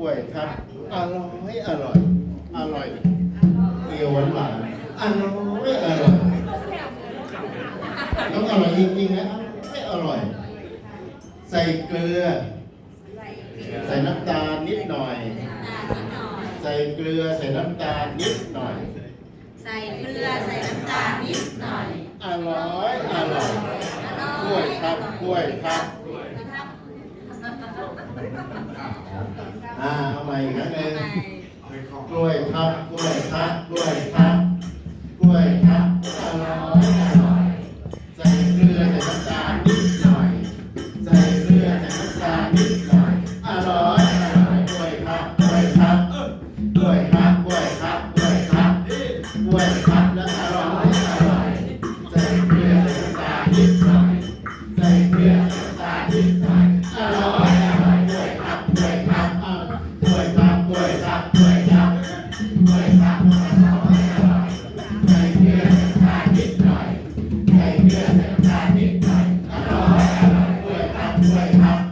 กล้วยครับ อร่อยอร่อย อร่อยเปรี้ยวหวานหวานอร่อยอร่อยต้องอร่อยจริงๆนะไม่อร่อย ใส่เกลือ ใส่น้ำตาลนิดหน่อย ใส่เกลือใส่น้ำตาลนิดหน่อย ใส่เกลือใส่น้ำตาลนิดหน่อย อร่อยอร่อยกล้วยครับกล้วยครับอ่าเอีกครั้งหนึ่งกล้วยครับกล้วยครับกล้วยครับกล้วยครับอร่อยอร่อยใส่เกลือใส่น้ำตาลนิดหน่อย ใส่เกลือใส่น้ำตาลนิดหน่อยอร่อยอร่อยกล้วยครับกล้วยครับกล้วยครับกล้วยครับกล้วยครับกล้วยครับแล้วอร่อยอร่อยใส่เกลือใส่น้ำตาลนิดหน่อยใส่เกลือใส่น้ำตาลนิดหน่อยอร่อย right now.